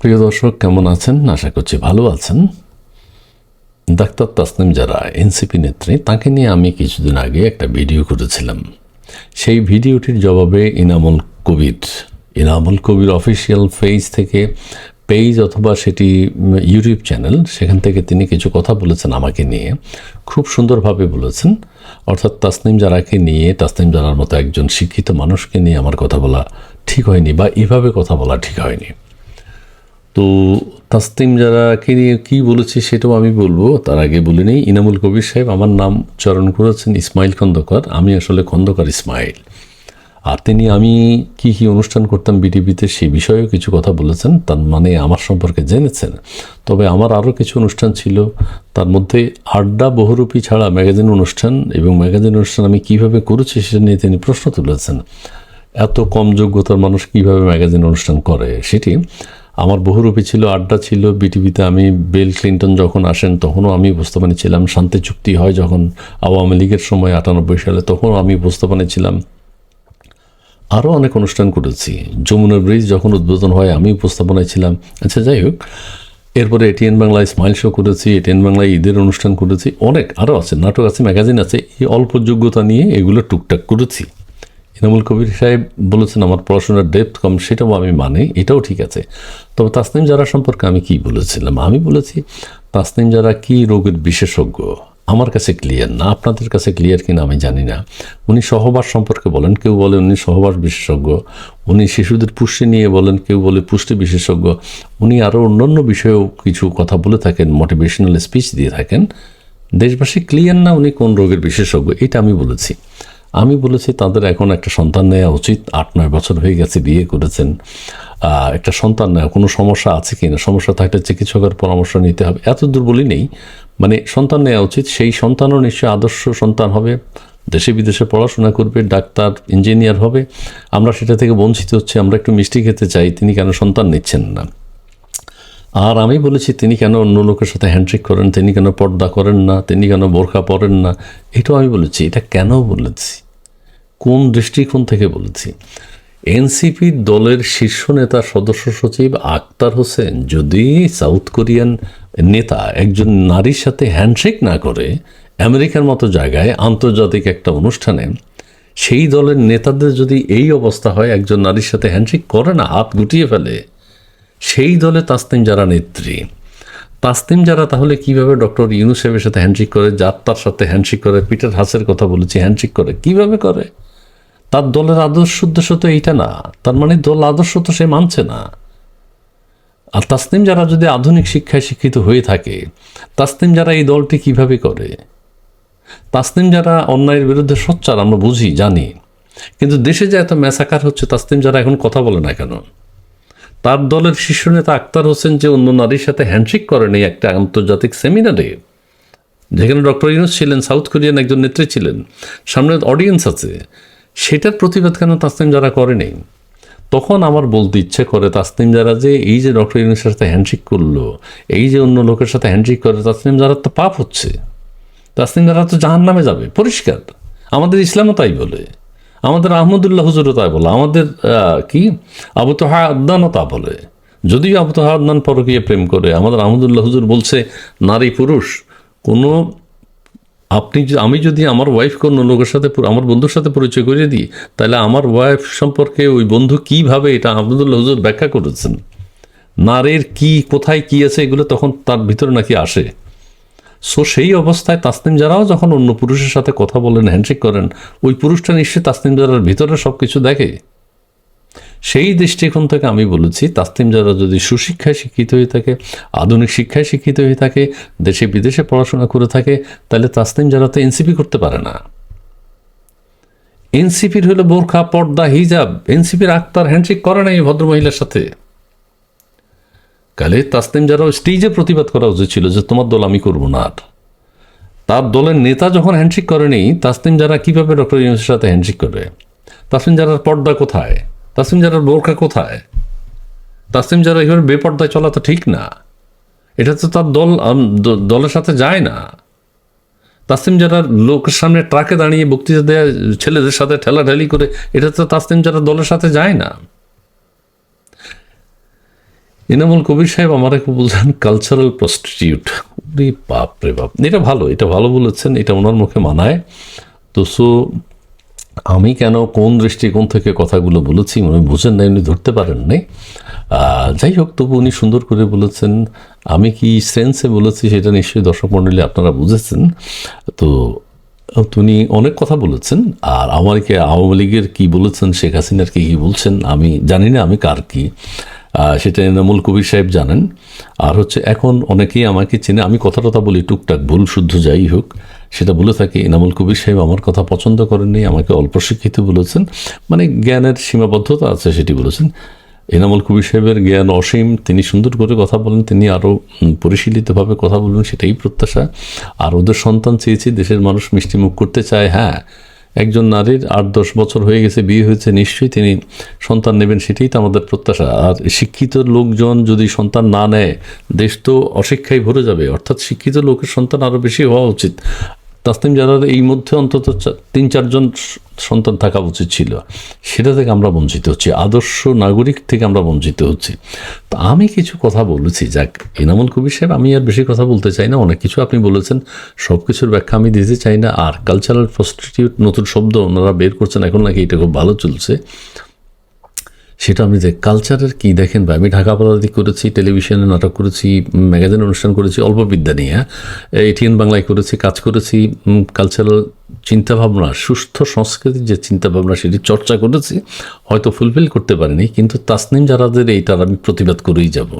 প্রিয় দর্শক, কেমন আছেন? আশা করছি ভালো আছেন। ডাক্তার তাসনিম যারা, এনসিপি নেত্রী, তাকে নিয়ে আমি কিছুদিন আগে একটা ভিডিও করেছিলাম। সেই ভিডিওটির জবাবে ইনামুল কবির ইনামুল কবির অফিসিয়াল পেজ থেকে পেজ অথবা সেটি ইউটিউব চ্যানেল, সেখান থেকে তিনি কিছু কথা বলেছেন আমাকে নিয়ে। খুব সুন্দরভাবে বলেছেন। অর্থাৎ তাসনিম জারাকে নিয়ে, তাসনিম জারার মতো একজন শিক্ষিত মানুষকে নিয়ে আমার কথা বলা ঠিক হয়নি বা এভাবে কথা বলা ঠিক হয়নি। তো তাসতিম যারাকে নিয়ে কী বলেছে সেটাও আমি বলব। তার আগে বলে নেই, ইনামুল কবির সাহেব, আমার নাম চরণ করেছেন ইসমাইল খন্দকার, আমি আসলে খন্দকার ইসমাইল। আর তিনি, আমি কি কি অনুষ্ঠান করতাম বিটিভিতে সে বিষয়েও কিছু কথা বলেছেন, তার মানে আমার সম্পর্কে জেনেছেন। তবে আমার আরও কিছু অনুষ্ঠান ছিল, তার মধ্যে আড্ডা বহুরূপী ছাড়া ম্যাগাজিন অনুষ্ঠান এবং ম্যাগাজিন অনুষ্ঠান আমি কীভাবে করেছি সেটা নিয়ে তিনি প্রশ্ন তুলেছেন। এত কম যোগ্যতার মানুষ কীভাবে ম্যাগাজিন অনুষ্ঠান করে সেটি আমার বহুরূপী ছিল, আড্ডা ছিল বিটিভিতে আমি বিল ক্লিন্টন যখন আসেন, তখনও আমি উপস্থাপনে ছিলাম। শান্তি চুক্তি হয় যখন আওয়ামী লীগের সময় আটানব্বই সালে, তখনও আমি উপস্থাপনে ছিলাম। আরও অনেক অনুষ্ঠান করেছি। যমুনা ব্রিজ যখন উদ্বোধন হয়, আমি উপস্থাপনায় ছিলাম। আচ্ছা যাই হোক, এরপরে এটিএন বাংলায় স্মাইল শো করেছি এটিএন বাংলায় ঈদের অনুষ্ঠান করেছি, অনেক আরও আছে, নাটক আছে, ম্যাগাজিন আছে, এই অল্প যোগ্যতা নিয়ে এগুলো টুকটাক করেছি। ইনামুল কবির সাহেব বলেছেন, আমার পড়াশোনার ডেপথ কম, সেটাও আমি মানি, এটাও ঠিক আছে। তবে তাসনিম যারা সম্পর্কে আমি কি বলেছিলাম? আমি বলেছি, তাসনিম যারা কি রোগের বিশেষজ্ঞ? আমার কাছে ক্লিয়ার না, আপনাদের কাছে ক্লিয়ার কিনা আমি জানি না। উনি সহবাস সম্পর্কে বলেন, কেউ বলে উনি সহবাস বিশেষজ্ঞ, উনি শিশুদের পুষ্টি নিয়ে বলেন, কেউ বলে পুষ্টি বিশেষজ্ঞ। উনি আরও অন্যান্য বিষয়েও কিছু কথা বলে থাকেন মোটিভেশনাল স্পিচ দিয়ে থাকেন। দেশবাসী ক্লিয়ার না উনি কোন রোগের বিশেষজ্ঞ, এটা আমি বলেছি। আমি বলেছি তাদের এখন একটা সন্তান নেওয়া উচিত। আট, নয় বছর হয়ে গেছে বিয়ে করেছেন। একটা সন্তান নেওয়া কোনো সমস্যা আছে কি না? সমস্যা থাকলে চিকিৎসকের পরামর্শ নিতে হবে। এত দূর বলি নেই। মানে সন্তান নেওয়া উচিত। সেই সন্তানও নিশ্চয়ই আদর্শ সন্তান হবে। দেশে বিদেশে পড়াশোনা করবে, ডাক্তার, ইঞ্জিনিয়ার হবে। আমরা সেটা থেকে বঞ্চিত হচ্ছে। আমরা একটু মিষ্টি খেতে চাই। তিনি কেন সন্তান নিচ্ছেন না? আর আমি বলেছি, তিনি কেন অন্য লোকের সাথে হ্যান্ডশেক করেন, তিনি কেন পর্দা করেন না, তিনি কেন বোরখা পরেন না? এটাও আমি বলেছি, এটা কেন বলেছি? কোন দৃষ্টিকোণ থেকে বলেছি? এনসিপি দলের শীর্ষ নেতা সদস্য সচিব আক্তার হোসেন যদি সাউথ কোরিয়ান নেতা একজন নারীর সাথে হ্যান্ডশেক না করে আমেরিকার মতো জায়গায় আন্তর্জাতিক একটা অনুষ্ঠানে, সেই দলের নেতাদের যদি এই অবস্থা হয়, একজন নারীর সাথে হ্যান্ডশেক করে না, হাত গুটিয়ে ফেলে সেই দলে তাসনিম যারা নেত্রী, তাসনিম যারা তাহলে কীভাবে ডক্টর ইউনুসেফের সাথে হ্যান্ডশেক করে যাত্রার সাথে হ্যান্ডশেক করে, পিটার হাসের কথা বলেছি হ্যান্ডশেক করে, কীভাবে করে? তার দলের আদর্শ উদ্দেশ্য তো এইটা না, তার মানে দল আদর্শ তো সে মানছে না। আর তাসনিম যারা যদি আধুনিক শিক্ষায় শিক্ষিত হয়ে থাকে, তাসনিম যারা এই দলটি কীভাবে করে? তাসনিম যারা অন্যায়ের বিরুদ্ধে সোচ্চার, আমরা বুঝি, জানি। কিন্তু দেশে যে এত ম্যাসাকার হচ্ছে, তাসনিম যারা এখন কথা বলে না কেন? তার দলের শীর্ষ নেতা আক্তার হোসেন যে অন্য নারীর সাথে হ্যান্ডশেক করেন এই একটা আন্তর্জাতিক সেমিনারে, যেখানে ডক্টর ইউনুস ছিলেন, সাউথ কোরিয়ান একজন নেত্রী ছিলেন, সামনে অডিয়েন্স আছে, সেটার প্রতিবাদ কেন তাসনিম যারা করেনি? তখন আমার বলতে ইচ্ছে করে তাসনিম যারা যে এই যে ডক্টর ইউনুসের সাথে হ্যান্ডশেক করল, এই যে অন্য লোকের সাথে হ্যান্ডশেক করে, তাসনিম যারা তো পাপ হচ্ছে। তাসনিম যারা তো জাহান নামে যাবে, পরিষ্কার। আমাদের ইসলামও তাই বলে। আমাদের আহমদুল্লাহ হুজুরও তাই বলে, আমাদের কি? আবু তোহা আদনানও তা বলে। যদিও আবু তোহা আদনান পরকীয় প্রেম করে, আমাদের আহমদুল্লাহ হুজুর বলছে, নারী পুরুষ, কোনো, আপনি আমি যদি আমার ওয়াইফ কোনো লোকের সাথে আমার বন্ধুর সাথে পরিচয় করিয়ে দিই, তাহলে আমার ওয়াইফ সম্পর্কে ওই বন্ধু কীভাবে এটা আহমদুল্লাহ হুজুর ব্যাখ্যা করেছেন? নারীর কি, কোথায় কি আছে, এগুলো তখন তার ভিতরে নাকি আসে। সো সেই অবস্থায় তাসনিম যারাও যখন অন্য পুরুষের সাথে কথা বলেন হ্যান্ডশেক করেন, ওই পুরুষটা নিশ্চয়ই তাসনিম যারার ভিতরে সব কিছু দেখে। সেই দৃষ্টিকোণ থেকে আমি বলেছি, তাসনিম যারা যদি সুশিক্ষায় শিক্ষিত হয়ে থাকে, আধুনিক শিক্ষায় শিক্ষিত হয়ে থাকে, দেশে বিদেশে পড়াশোনা করে থাকে, তাহলে তাসনিম যারা তো এনসিপি করতে পারে না। এনসিপির হলো বোরখা, পর্দা, হিজাব। এনসিপির আক্তার হ্যান্ডশেক করে না এই ভদ্রমহিলার সাথে। কালে তাসনিম যারা স্টেজে প্রতিবাদ করা উচিত ছিল যে তোমার দল আমি করব না তার দলের নেতা যখন হ্যান্ডশেক করেনি তাসনিম যারা কীভাবে ডক্টর ইউনুসের সাথে হ্যান্ডশেক করে তাসনিম যারার পর্দা কোথায়? তাসনিম যারার বোরখা কোথায়? তাসনিম যারা এইভাবে বেপর্দায় চলা তো ঠিক না। এটা তো তার দল দলের সাথে যায় না। তাসনিম যারা লোকের সামনে ট্রাকে দাঁড়িয়ে বক্তৃতা দেয় ছেলেদের সাথে ঠেলাঠেলি করে, এটা তো তাসনিম যারা দলের সাথে যায় না। এনামুল কবির সাহেব আমাকে বলছেন কালচারাল প্রস্টিটিউট বাপ রে বাপ। এটা ভালো এটা ভালো বলেছেন, এটা ওনার মুখে মানায়। তো সো, আমি কেন কোন দৃষ্টিকোণ থেকে কথাগুলো বলেছি উনি বুঝেন নাই, উনি ধরতে পারেন নাই। যাই হোক, তবু উনি সুন্দর করে বলেছেন, আমি কি সেন্সে বলেছি সেটা নিশ্চয়ই দর্শক মণ্ডলী আপনারা বুঝেছেন। তো তিনি অনেক কথা বলেছেন, আর আমাকে আওয়ামী লীগের কী বলেছেন, শেখ হাসিনার কী কী বলছেন, আমি জানি না আমি কার কি। সেটা এনামুল কবির সাহেব জানেন। আর হচ্ছে এখন অনেকেই আমাকে চেনে, আমি কথা টথা বলি, টুকটাক ভুল শুদ্ধ যাই হোক, সেটা বলে থাকি, এনামুল কবির সাহেব আমার কথা পছন্দ করেননি, আমাকে অল্প শিক্ষিত বলেছেন মানে জ্ঞানের সীমাবদ্ধতা আছে সেটি বলেছেন। এনামুল কবির সাহেবের জ্ঞান অসীম, তিনি সুন্দর করে কথা বলেন, তিনি আরও পরিশীলিতভাবে কথা বলবেন, সেটাই প্রত্যাশা। আর ওদের সন্তান চেয়েছি, দেশের মানুষ মিষ্টিমুখ করতে চায় হ্যাঁ একজন নারীর আট দশ বছর হয়ে গেছে, বিয়ে হয়েছে, নিশ্চয়ই তিনি সন্তান নেবেন সেটাই তো আমাদের প্রত্যাশা। আর শিক্ষিত লোকজন যদি সন্তান না নেয়, দেশ তো অশিক্ষায় ভরে যাবে। অর্থাৎ শিক্ষিত লোকের সন্তান আরও বেশি হওয়া উচিত। তাসনিম জানার এই মধ্যে অন্তত তিন চারজন সন্তান থাকা উচিত ছিল। সেটা থেকে আমরা বঞ্চিত হচ্ছি। আদর্শ নাগরিক থেকে আমরা বঞ্চিত হচ্ছি। তো আমি কিছু কথা বলেছি। যাক, এনামুল কবির সাহেব, আমি আর বেশি কথা বলতে চাই না। অনেক কিছু আপনি বলেছেন। সব কিছুর ব্যাখ্যা আমি দিতে চাই না। আর কালচারাল প্রস্টিটিউট নতুন শব্দ ওনারা বের করছেন, এখন নাকি এটা খুব ভালো চলছে। সেটা আমি যে কালচারের কি দেখেন ভাই? আমি ঢাকা পদাধিক করেছি টেলিভিশনে নাটক করেছি ম্যাগাজিন অনুষ্ঠান করেছি, অল্প বিদ্যা নিয়ে। এটিএন বাংলায় করেছি, কাজ করেছি কালচারাল চিন্তাভাবনা, সুস্থ সংস্কৃতির যে চিন্তাভাবনা, সেটি চর্চা করেছি, হয়তো ফুলফিল করতে পারিনি, কিন্তু তাসনিম যারাদের এইটার আমি প্রতিবাদ করেই যাব।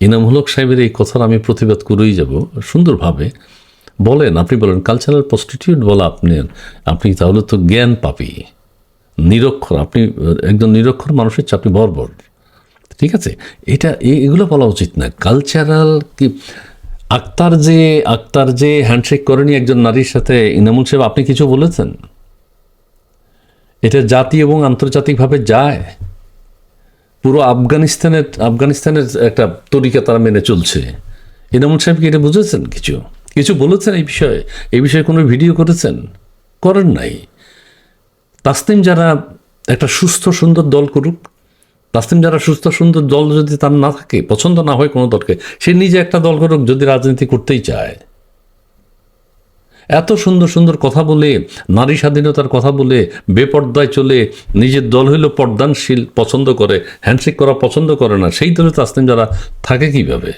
ইনামুলক সাহেবের এই কথার আমি প্রতিবাদ করেই যাব, সুন্দরভাবে। বলেন, আপনি বলেন কালচারাল প্রস্টিটিউট বলা আপনি আপনি তাহলে তো জ্ঞান পাপি। নিরক্ষর, আপনি একজন নিরক্ষর মানুষের চেয়ে আপনি বর্বর। ঠিক আছে? এটা এগুলো বলা উচিত না। কালচারাল কি, আক্তার যে আক্তার যে হ্যান্ডশেক করেনি একজন নারীর সাথে, ইনামুল সাহেব, আপনি কিছু বলেছেন? এটা জাতি এবং আন্তর্জাতিকভাবে যায়। পুরো আফগানিস্তানের আফগানিস্তানের একটা তরিকা তারা মেনে চলছে। ইনামুল সাহেব কি এটা বুঝেছেন কিছু? কিছু বলেছেন এই বিষয়ে? এই বিষয়ে কোনো ভিডিও করেছেন? করেন নাই। তাসনিম যারা একটা সুস্থ, সুন্দর দল করুক, তাসনিম যারা সুস্থ, সুন্দর দল যদি তার না থাকে, পছন্দ না হয় কোনো দলকে, সে নিজে একটা দল করুক যদি রাজনীতি করতেই চায়। এত সুন্দর সুন্দর কথা বলে, নারী স্বাধীনতার কথা বলে, বেপর্দায় চলে, নিজের দল হইল পর্দানশীল, পছন্দ করে হ্যান্ডশেক করা পছন্দ করে না, সেই দলে তাসনিম যারা থাকে কীভাবে?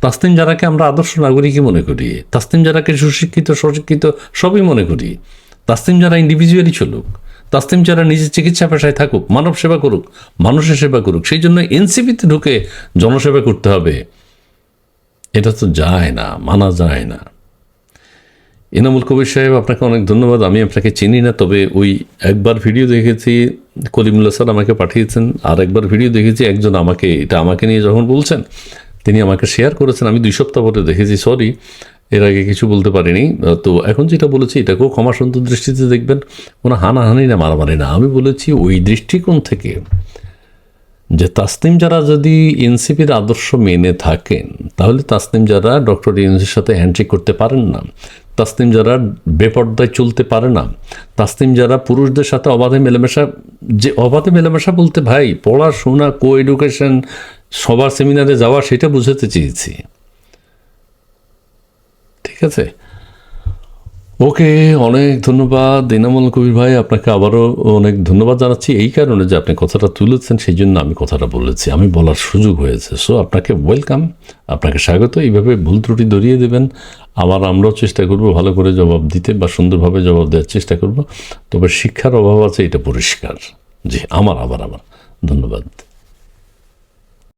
তাসনিম যারাকে আমরা আদর্শ নাগরিকই মনে করি, তাসনিম যারাকে সুশিক্ষিত সুশিক্ষিত সবই মনে করি। তাসনিম যারা ইন্ডিভিজুয়ালি চলুক তাসনিম যারা নিজের চিকিৎসা পেশায় থাকুক, মানব সেবা করুক, মানুষের সেবা করুক, সেই জন্য এনসিপিতে ঢুকে জনসেবা করতে হবে। এটা তো যায় না, মানা যায় না। ইনামুল কবির সাহেব, আপনাকে অনেক ধন্যবাদ। আমি আপনাকে চিনি না, তবে ওই একবার ভিডিও দেখেছি কলিমুল্লা স্যার আমাকে পাঠিয়েছেন, আর একবার ভিডিও দেখেছি, একজন আমাকে, এটা আমাকে নিয়ে যখন বলছেন, তিনি আমাকে শেয়ার করেছেন। আমি দুই সপ্তাহ পরে দেখেছি সরি এর আগে কিছু বলতে পারিনি। তো এখন যেটা বলেছি, এটাকেও ক্ষমা সুন্দর দৃষ্টিতে দেখবেন। কোনো হানাহানি না, মারামারি না। আমি বলেছি ওই দৃষ্টিকোণ থেকে যে তাসনিম যারা যদি এনসিপির আদর্শ মেনে থাকেন, তাহলে তাসনিম যারা ডক্টর ইউনুসের সাথে হ্যান্ডশেক করতে পারেন না, তাসনিম যারা বেপর্দায় চলতে পারে না, তাসনিম যারা পুরুষদের সাথে অবাধে মেলামেশা, যে অবাধে মেলামেশা বলতে ভাই, পড়াশোনা কো এডুকেশন সবার সেমিনারে যাওয়া, সেটা বুঝাতে চেয়েছি। ঠিক আছে? ওকে, অনেক ধন্যবাদ। দিনামল কবির ভাই, আপনাকে আবারও অনেক ধন্যবাদ জানাচ্ছি। এই কারণে যে আপনি কথাটা তুলেছেন, সেই জন্য আমি কথাটা বলেছি। আমি বলার সুযোগ হয়েছে। সো আপনাকে ওয়েলকাম আপনাকে স্বাগত। এইভাবে ভুল ত্রুটি ধরিয়ে দেবেন। আবার আমরাও চেষ্টা করব ভালো করে জবাব দিতে বা সুন্দরভাবে জবাব দেওয়ার চেষ্টা করব। তবে শিক্ষার অভাব আছে, এটা পরিষ্কার। জি, আমার আবার আমার। ধন্যবাদ।